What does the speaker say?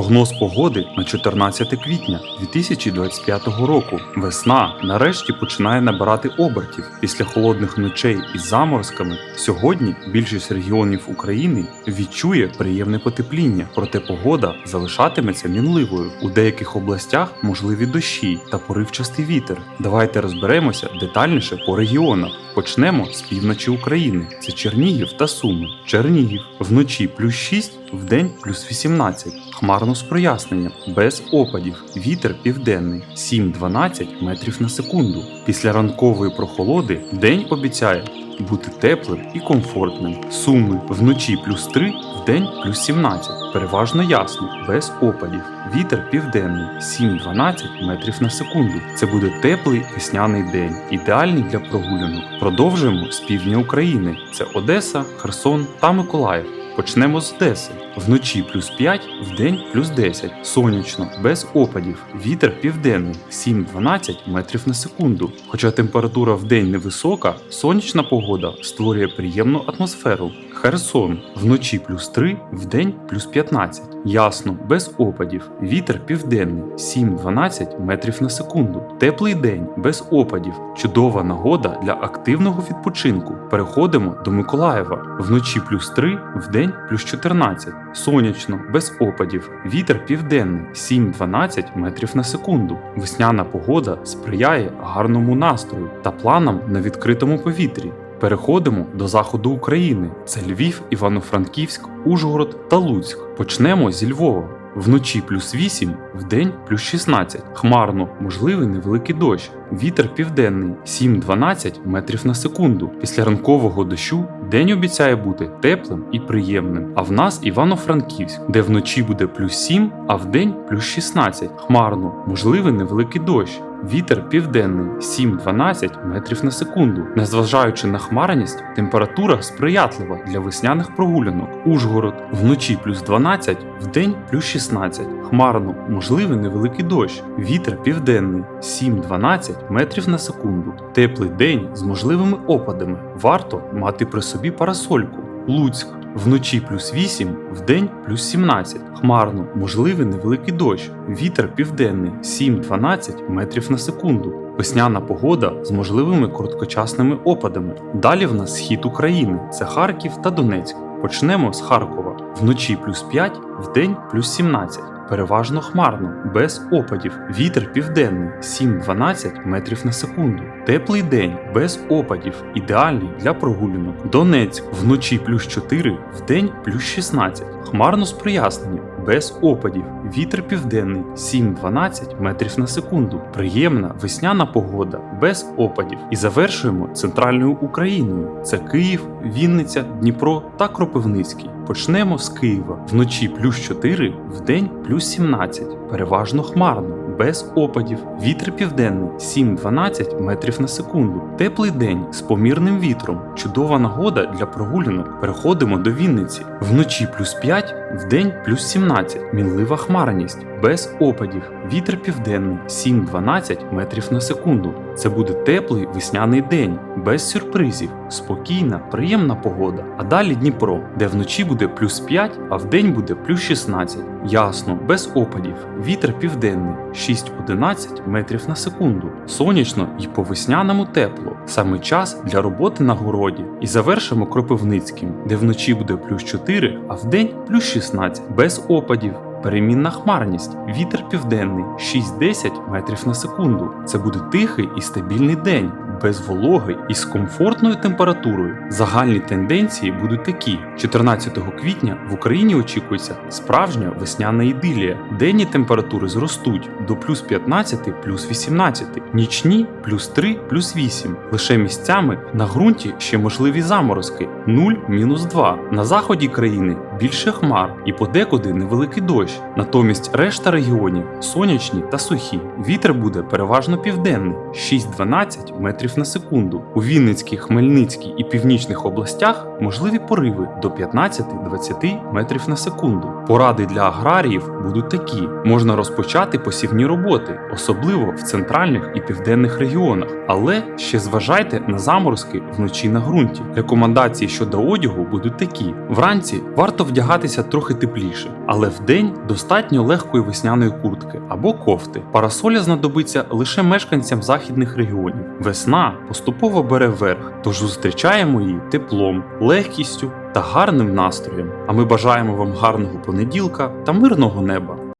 Прогноз погоди на 14 квітня 2025 року. Весна нарешті починає набирати обертів після холодних ночей із заморозками. Сьогодні більшість регіонів України відчує приємне потепління, проте погода залишатиметься мінливою. У деяких областях можливі дощі та поривчастий вітер. Давайте розберемося детальніше по регіонах. Почнемо з півночі України. Це Чернігів та Суми. Чернігів вночі плюс 6, вдень плюс 18. Хмарно з проясненням, без опадів. Вітер південний 7-12 метрів на секунду. Після ранкової прохолоди день обіцяє бути теплим і комфортним. Суми вночі плюс 3, вдень плюс 17. Переважно ясно, без опадів. Вітер південний 7-12 метрів на секунду. Це буде теплий весняний день, ідеальний для прогулянок. Продовжуємо з півдня України. Це Одеса, Херсон та Миколаїв. Почнемо з Одеси. Вночі плюс 5, вдень плюс 10. Сонячно, без опадів. Вітер південний 7-12 метрів на секунду. Хоча температура вдень невисока, сонячна погода створює приємну атмосферу. Херсон вночі плюс 3, вдень плюс 15. Ясно, без опадів. Вітер південний 7-12 метрів на секунду. Теплий день без опадів. Чудова нагода для активного відпочинку. Переходимо до Миколаєва. Вночі плюс 3, вдень плюс 14. Сонячно, без опадів. Вітер південний 7-12 метрів на секунду. Весняна погода сприяє гарному настрою та планам на відкритому повітрі. Переходимо до заходу України. Це Львів, Івано-Франківськ, Ужгород та Луцьк. Почнемо зі Львова. Вночі плюс 8, вдень плюс 16. Хмарно, можливий невеликий дощ. Вітер південний 7-12 метрів на секунду. Після ранкового дощу день обіцяє бути теплим і приємним. А в нас Івано-Франківськ, де вночі буде плюс 7, а вдень плюс 16. Хмарно, можливий невеликий дощ. Вітер південний 7-12 метрів на секунду. Незважаючи на хмарність, температура сприятлива для весняних прогулянок. Ужгород вночі плюс 12, вдень плюс 16. Хмарно, можливий невеликий дощ. Вітер південний 7-12 метрів на секунду. Теплий день з можливими опадами. Варто мати при собі парасольку. Луцьк вночі плюс 8, вдень плюс 17. Хмарно, можливий невеликий дощ. Вітер південний 7-12 метрів на секунду. Весняна погода з можливими короткочасними опадами. Далі в нас схід України це Харків та Донецьк. Почнемо з Харкова. Вночі плюс 5, вдень плюс 17. Переважно хмарно, без опадів. Вітер південний 7-12 метрів на секунду. Теплий день без опадів, ідеальний для прогулянок. Донецьк вночі плюс 4, вдень плюс 16. Хмарно з проясненням, без опадів. Вітер південний 7-12 метрів на секунду. Приємна весняна погода, без опадів. І завершуємо центральною Україною: це Київ, Вінниця, Дніпро та Кропивницький. Почнемо з Києва. Вночі плюс 4, вдень плюс 17. Переважно хмарно, без опадів. Вітер південний 7-12 метрів на секунду. Теплий день з помірним вітром. Чудова нагода для прогулянок. Переходимо до Вінниці. Вночі плюс 5, вдень плюс 17. Мінлива хмарність. Без опадів. Вітер південний 7-12 метрів на секунду. Це буде теплий весняний день, без сюрпризів, спокійна, приємна погода. А далі Дніпро, де вночі буде плюс 5, а вдень буде плюс 16. Ясно, без опадів. Вітер південний 6-11 метрів на секунду. Сонячно і по весняному тепло. Саме час для роботи на городі. І завершимо Кропивницьким, де вночі буде плюс 4, а вдень плюс 16. Без опадів. Перемінна хмарність, вітер південний 6-10 метрів на секунду. Це буде тихий і стабільний день, без вологи і з комфортною температурою. Загальні тенденції будуть такі: 14 квітня в Україні очікується справжня весняна ідилія. Денні температури зростуть до плюс 15, плюс 18, нічні плюс 3, плюс 8. Лише місцями на ґрунті ще можливі заморозки 0, мінус 2. На заході країни більше хмар і подекуди невеликий дощ. Натомість решта регіонів сонячні та сухі. Вітер буде переважно південний 6-12 метрів на секунду. У Вінницькій, Хмельницькій і північних областях можливі пориви до 15-20 метрів на секунду. Поради для аграріїв будуть такі: можна розпочати посівні роботи, особливо в центральних і південних регіонах, але ще зважайте на заморозки вночі на ґрунті. Рекомендації щодо одягу будуть такі: вранці варто вдягатися трохи тепліше, але вдень достатньо легкої весняної куртки або кофти. Парасоля знадобиться лише мешканцям західних регіонів. Весна поступово бере верх, тож зустрічаємо її теплом, легкістю та гарним настроєм. А ми бажаємо вам гарного понеділка та мирного неба.